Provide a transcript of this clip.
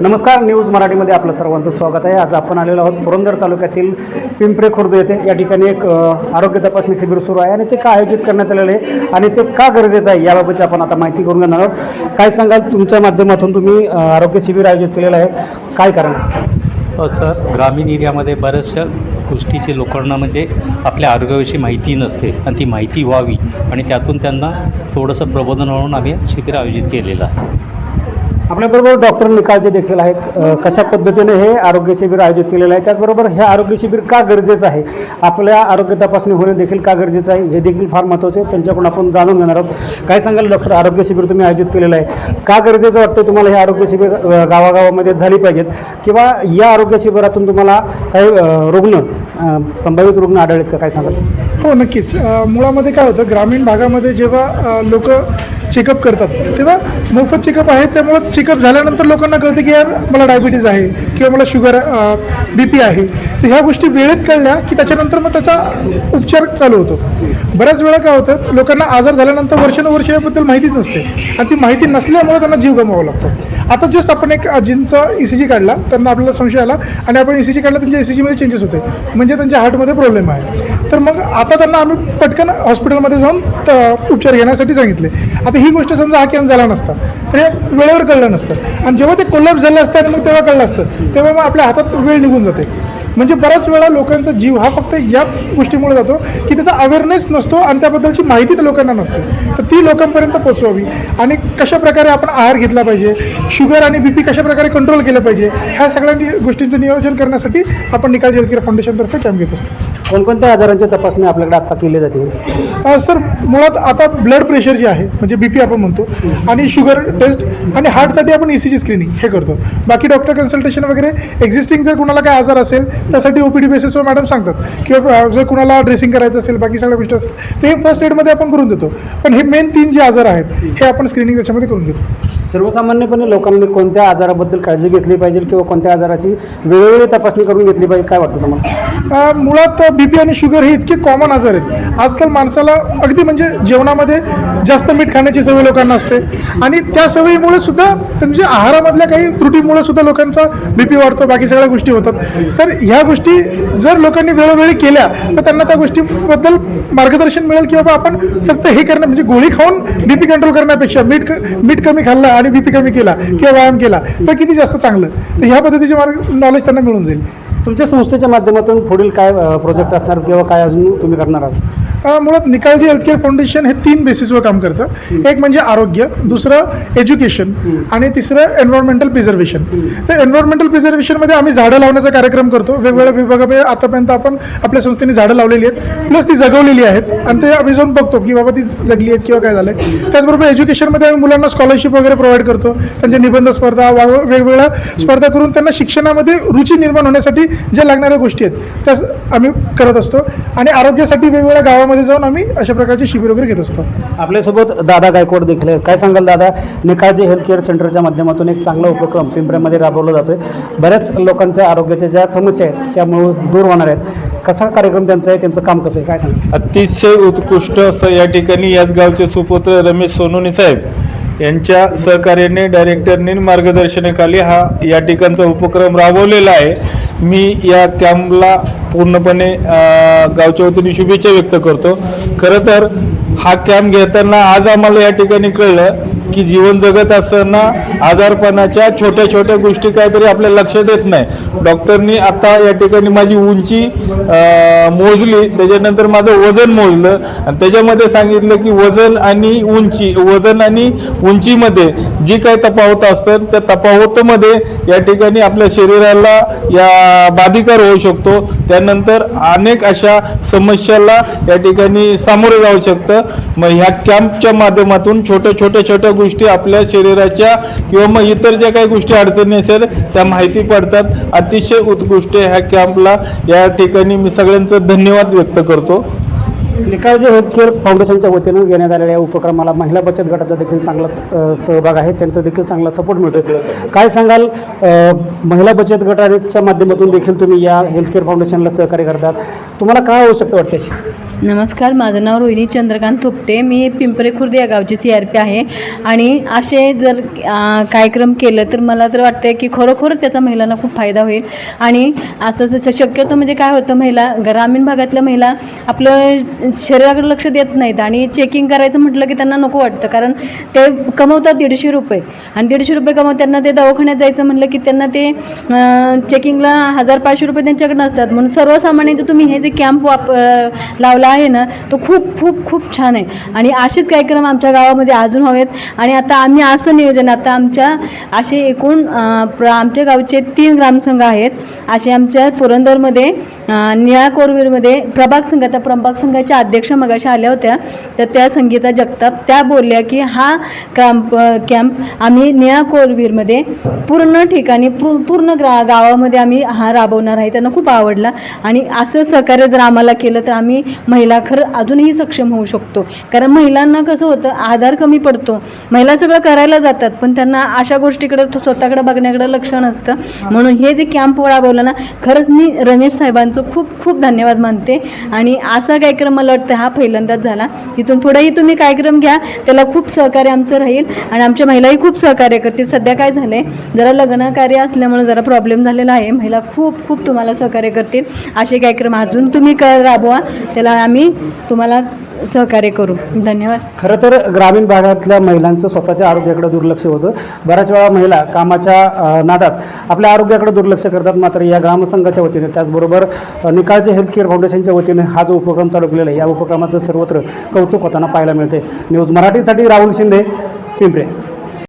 नमस्कार न्यूज मराठीमध्ये आपलं सर्वांचं स्वागत आहे. आज आपण आलेलो आहोत पुरंदर तालुक्यातील पिंपरे खुर्द येथे. या ठिकाणी एक आरोग्य तपासणी शिबिर सुरू आहे आणि ते का आयोजित करण्यात आलेलं आहे आणि ते का गरजेचं आहे याबाबतची आपण आता माहिती करून घेणार आहोत. काय सांगाल तुमच्या माध्यमातून तुम्ही आरोग्य शिबिर आयोजित केलेलं आहे. काय कारण हो, सर. ग्रामीण एरियामध्ये बऱ्याचशा गोष्टीची लोकांना म्हणजे आपल्या आरोग्याविषयी माहिती नसते आणि ती माहिती व्हावी आणि त्यातून त्यांना थोडंसं प्रबोधन म्हणून आम्ही शिबिर आयोजित केलेलं आहे. आपल्याबरोबर डॉक्टर निकाळजे देखील आहेत. कशा पद्धतीने हे आरोग्य शिबिर आयोजित केलेलं आहे? त्याचबरोबर हे आरोग्य शिबिर का गरजेचं आहे? आपल्या आरोग्य तपासणी होणे देखील का गरजेचं आहे? हे देखील फार महत्त्वाचं आहे. त्यांच्याकडून आपण जाणून घेणार आहोत. काय सांगाल डॉक्टर? आरोग्य शिबिर तुम्ही आयोजित केलेलं आहे. का गरजेचं वाटतं तुम्हाला हे आरोग्य शिबिर गावागावामध्ये झाली पाहिजेत? किंवा या आरोग्य शिबिरातून तुम्हाला काही रुग्ण संभावित रुग्ण आढळलेत का? काय सांगाल? हो नक्कीच. मुळामध्ये काय होतं? ग्रामीण भागामध्ये जेव्हा लोक चेकअप करतात तेव्हा मोफत चेकअप आहे. त्यामुळं चेकअप झाल्यानंतर लोकांना कळतं की यार मला डायबिटीज आहे किंवा मला शुगर बी पी आहे. तर ह्या गोष्टी वेळेत कळल्या की त्याच्यानंतर मग त्याचा उपचार चालू होतो. बऱ्याच वेळा काय होतं लोकांना आजार झाल्यानंतर वर्षानुवर्ष याबद्दल माहितीच नसते. आणि ती माहिती नसल्यामुळे त्यांना जीव गमवावा लागतो. आता जस्ट आपण एक आजींचा ई सी जी काढला त्यांना आपल्याला संशय आला आणि आपण ई सी जी काढला त्यांच्या ईसीजीमध्ये सी जीमध्ये चेंजेस होते. म्हणजे त्यांच्या हार्टमध्ये प्रॉब्लेम आहे. तर मग आता त्यांना आम्ही पटकन हॉस्पिटलमध्ये जाऊन त- उपचार घेण्यासाठी सांगितले. आता ही गोष्ट समजा हा कॅम्प झाला नसता तर हे वेळेवर कळलं नसतं. आणि जेव्हा ते कोल्हाप झालं असतं आणि मग तेव्हा कळलं असतं तेव्हा मग आपल्या हातात वेळ निघून जाते. म्हणजे बऱ्याच वेळा लोकांचा जीव हा फक्त या गोष्टीमुळे जातो की त्याचा अवेअरनेस नसतो आणि त्याबद्दलची माहिती त्या लोकांना नसते. तर ती लोकांपर्यंत पोचवावी आणि कशा प्रकारे आपण आहार घेतला पाहिजे शुगर आणि बी पी कशा प्रकारे कंट्रोल केलं पाहिजे ह्या सगळ्या गोष्टींचं नियोजन करण्यासाठी आपण निकाल हेल्थकेअर फाउंडेशनतर्फे कॅम्प घेत असतो. कोणकोणत्या आजारांची तपासणी आपल्याकडे आत्ता केली जाते? सर मुळात आता ब्लड प्रेशर जे आहे म्हणजे बी पी आपण म्हणतो आणि शुगर टेस्ट आणि हार्टसाठी आपण ई सी जी स्क्रीनिंग हे करतो. बाकी डॉक्टर कन्सल्टेशन वगैरे एक्झिस्टिंग जर कुणाला काय आजार असेल त्यासाठी ओ पी डी बेसिसवर मॅडम सांगतात किंवा जर कुणाला ड्रेसिंग करायचं असेल बाकी सगळ्या गोष्टी असेल तर हे फर्स्ट एडमध्ये आपण करून देतो. पण हे मेन तीन जे आजार आहेत हे आपण स्क्रीनिंग त्याच्यामध्ये करून देतो. सर्वसामान्यपणे लोकांनी कोणत्या आजाराबद्दल काळजी घेतली पाहिजे किंवा कोणत्या आजाराची वेळोवेळी तपासणी करून घेतली पाहिजे काय वाटतं तुम्हाला? मुळात बी पी आणि शुगर हे इतके कॉमन आजार आहेत. आजकाल माणसाला अगदी म्हणजे जेवणामध्ये जास्त मीठ खाण्याची सवय लोकांना असते. आणि त्या सवयीमुळे सुद्धा म्हणजे आहारामधल्या काही त्रुटीमुळे सुद्धा लोकांचा बी पी वाढतो बाकी सगळ्या गोष्टी होतात. तर ह्या गोष्टी जर लोकांनी वेळोवेळी केल्या तर त्यांना त्या गोष्टीबद्दल मार्गदर्शन मिळेल की बाबा आपण फक्त हे करणं म्हणजे गोळी खाऊन बी पी कंट्रोल करण्यापेक्षा मीठ मीठ कमी खाल्लं आणि बी पी कमी केला किंवा व्यायाम केला तर किती जास्त चांगलं? तर ह्या पद्धतीचे मार्ग नॉलेज त्यांना मिळून जाईल. तुमच्या संस्थेच्या माध्यमातून पुढील काय प्रोजेक्ट असणार किंवा काय अजून तुम्ही करणार आहात? मुळात निकालजी हेल्थकेअर फाउंडेशन हे तीन बेसिसवर काम करतं. एक म्हणजे आरोग्य दुसरं एज्युकेशन आणि तिसरं एन्व्हायरमेंटल प्रिझर्वेशन तर एन्व्हायरमेंटल प्रिझर्वेशनमध्ये आम्ही झाडं लावण्याचा कार्यक्रम करतो. वेगवेगळ्या विभागामध्ये आतापर्यंत आपण आपल्या संस्थेने झाडं लावलेली आहेत. प्लस ती जगवलेली आहेत. आणि ते आम्ही जाऊन बघतो की बाबा ती जगली आहेत किंवा काय झालं त्याचबरोबर एज्युकेशनमध्ये आम्ही मुलांना स्कॉलरशिप वगैरे प्रोव्हाइड करतो. त्यांच्या निबंध स्पर्धा वा वेगवेगळ्या स्पर्धा करून त्यांना शिक्षणामध्ये रुची निर्माण होण्यासाठी ज्या लागणाऱ्या गोष्टी आहेत त्या आम्ही करत असतो. आणि आरोग्यासाठी वेगवेगळ्या गावामध्ये जाऊन आम्ही अशा प्रकारचे शिबिर वगैरे घेत असतो. आपल्यासोबत दादा गायकवाड देखील आहेत. काय सांगाल दादा? निकाळजे हेल्थ केअर सेंटरच्या माध्यमातून एक चांगला उपक्रम पिंपऱ्यामध्ये राबवला जातोय. बऱ्याच लोकांच्या आरोग्याच्या ज्या समस्या आहेत त्यामुळे दूर होणार आहेत. कसा कार्यक्रम त्यांचा आहे त्यांचं काम कसं आहे काय सांगा अतिशय उत्कृष्ट असं या ठिकाणी याच गावचे सुपुत्र रमेश सोनोनी साहेब यांच्या सहकार्याने डायरेक्टरने मार्गदर्शनाखाली हा या ठिकाणचा उपक्रम राबवलेला आहे. मी या कॅम्पला पूर्णपणे गावच्या वतीने शुभेच्छा व्यक्त करतो. खरं तर हा कॅम्प घेताना आज आम्हाला या ठिकाणी कळलं की जीवन जगत असताना आजारपणाच्या छोट्या छोट्या गोष्टी काहीतरी आपल्या लक्षात येत नाही. डॉक्टरनी आता या ठिकाणी माझी उंची मोजली त्याच्यानंतर माझं वजन मोजलं आणि त्याच्यामध्ये सांगितलं की वजन आणि उंची वजन आणि उंचीमध्ये जी काही तपावत असतात त्या तपावतमध्ये या ठिकाणी आपल्या शरीराला या बाधिकार होऊ शकतो. त्यानंतर अनेक अशा समस्याला या ठिकाणी सामोरे जाऊ शकतं. मग ह्या कॅम्पच्या माध्यमातून छोट्या छोट्या छोट्या गोष्टी आपल्या शरीराच्या किंवा मग इतर ज्या काही गोष्टी अडचणी असेल त्या माहिती पडतात. अतिशय उत्कृष्ट ह्या कॅम्पला या ठिकाणी मी सगळ्यांचं धन्यवाद व्यक्त करतो. निकाळजे हेल्थ केअर फाउंडेशनच्या वतीनं घेण्यात आलेल्या या उपक्रमाला महिला बचत गटाचा देखील चांगला सहभाग आहे. त्यांचा देखील चांगला सपोर्ट मिळतो काय सांगाल? महिला बचत गटाच्या माध्यमातून देखील तुम्ही या हेल्थकेअर फाउंडेशनला सहकार्य करतात. तुम्हाला काय आवश्यकता वाटते नमस्कार माझं नाव रोहिणी चंद्रकांत थोपटे. मी पिंपरे खुर्द या गावची सी आर पी आहे. आणि असे जर कार्यक्रम केलं तर मला तर वाटतं की खरोखर त्याचा महिलांना खूप फायदा होईल. आणि असं जसं शक्यतो म्हणजे काय होतं महिला ग्रामीण भागातल्या महिला आपलं शरीराकडे लक्ष देत नाहीत आणि चेकिंग करायचं म्हटलं की त्यांना नको वाटतं. कारण ते कमवतात दीडशे रुपये. आणि दीडशे रुपये कमवताना त्यांना ते दवाखान्यात जायचं म्हटलं की त्यांना ते चेकिंगला हजार पाचशे रुपये त्यांच्याकडे नसतात म्हणून सर्वसामान्य जे तुम्ही हे जे कॅम्प वाप लावला आहे ना तो खूप खूप खूप छान आहे. आणि असेच कार्यक्रम आमच्या गावामध्ये अजून हवेत. आणि आता आम्ही असं नियोजन आता आमच्या असे एकूण प्र आमच्या गावचे तीन ग्रामसंघ आहेत. असे आमच्या पुरंदरमध्ये निळा कोरवीरमध्ये प्रभाग संघ त्या प्रभाग संघाच्या अध्यक्ष मगाशी आल्या होत्या तर त्या संगीता जगताप त्या बोलल्या की हा कॅम्प कॅम्प आम्ही निळा कोरवीरमध्ये पूर्ण ठिकाणी पू पूर्ण ग्रा गावामध्ये आम्ही हा राबवणार आहे. त्यांना खूप आवडला आणि असं सहकार्य जर आम्हाला केलं तर आम्ही महिला खरं अजूनही सक्षम होऊ शकतो. कारण महिलांना कसं होतं आधार कमी पडतो. महिला सगळं करायला जातात पण त्यांना अशा गोष्टीकडे स्वतःकडे बघण्याकडे लक्ष नसतं. म्हणून हे जे कॅम्प राबवलं ना खरंच मी रमेश साहेबांचं खूप खूप धन्यवाद मानते. आणि असा कार्यक्रम मला वाटतं हा पहिल्यांदाच झाला. इथून पुढेही तुम्ही कार्यक्रम घ्या त्याला खूप सहकार्य आमचं राहील आणि आमच्या महिलाही खूप सहकार्य करतील. सध्या काय झालं आहे जरा लग्न कार्य असल्यामुळे जरा प्रॉब्लेम झालेला आहे. महिला खूप खूप तुम्हाला सहकार्य करतील. असे कार्यक्रम अजून तुम्ही क राबवा त्याला आम्ही तुम्हाला सहकार्य करू. धन्यवाद. खरं तर ग्रामीण भागातल्या महिलांचं स्वतःच्या आरोग्याकडे दुर्लक्ष होतं. बऱ्याच वेळा महिला कामाच्या नादात आपल्या आरोग्याकडे दुर्लक्ष करतात. मात्र या ग्रामसंघाच्या वतीने त्याचबरोबर निकाळचे हेल्थ केअर फाउंडेशनच्या वतीने हा जो उपक्रम चालू केलेला केलं या उपक्रमाचं सर्वत्र कौतुक होताना पाहायला मिळते न्यूज मराठीसाठी राहुल शिंदे पिंपरे.